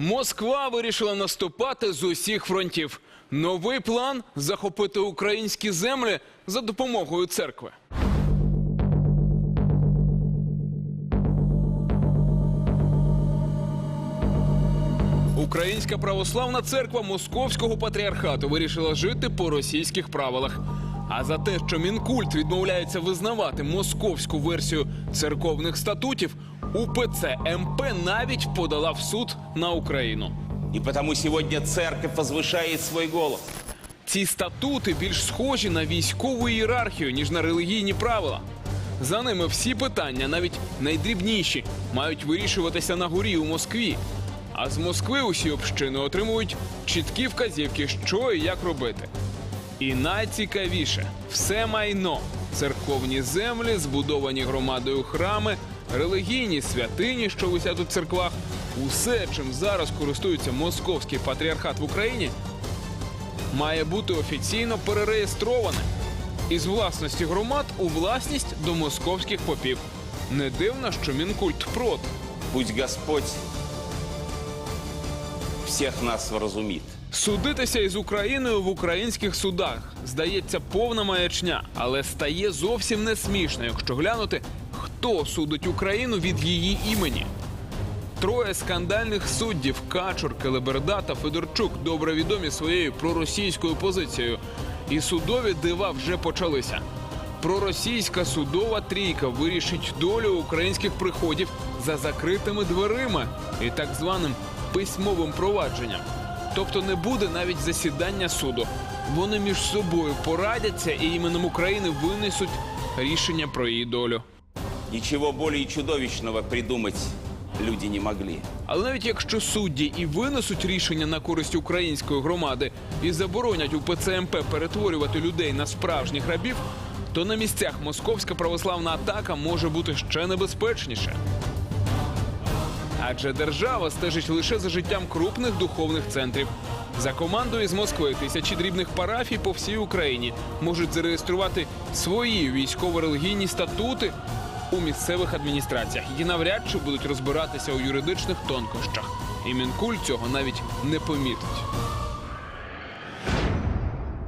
Москва вирішила наступати з усіх фронтів. Новий план захопити українські землі за допомогою церкви. Українська православна церква Московського патріархату вирішила жити по російських правилах. А за те, що Мінкульт відмовляється визнавати московську версію церковних статутів, УПЦ МП навіть подала в суд на Україну. И потому сегодня церковь возвышает свой голос. Ці статути більш схожі на військову ієрархію, ніж на релігійні правила. За ними всі питання, навіть найдрібніші, мають вирішуватися на горі у Москві. А з Москви усі общини отримують чіткі вказівки, що і як робити. І найцікавіше все майно, церковні землі, збудовані громадою храми, релігійні святині, що висять у церквах, усе, чим зараз користується московський патріархат в Україні, має бути офіційно перереєстроване із власності громад у власність до московських попів. Не дивно, що Мінкульт проти. Пусть Господь всех нас вразумит. Судитися із Україною в українських судах здається повна маячня, але стає зовсім не смішно, якщо глянути, хто судить Україну від її імені. Троє скандальних суддів Качур, Келеберда та Федорчук добре відомі своєю проросійською позицією. І судові дива вже почалися. Проросійська судова трійка вирішить долю українських приходів за закритими дверима і так званим письмовим провадженням. Тобто не буде навіть засідання суду. Вони між собою порадяться і іменем України винесуть рішення про її долю. Ничего более чудовищного придумать люди не могли. Але навіть якщо судді і винесуть рішення на користь української громади і заборонять у ПЦМП перетворювати людей на справжніх рабів, то на місцях московська православна атака може бути ще небезпечніше. Адже держава стежить лише за життям крупних духовних центрів. За командою з Москви тисячі дрібних парафій по всій Україні можуть зареєструвати свої військово-релігійні статути у місцевих адміністраціях і навряд чи будуть розбиратися у юридичних тонкощах. І Мінкуль цього навіть не помітить.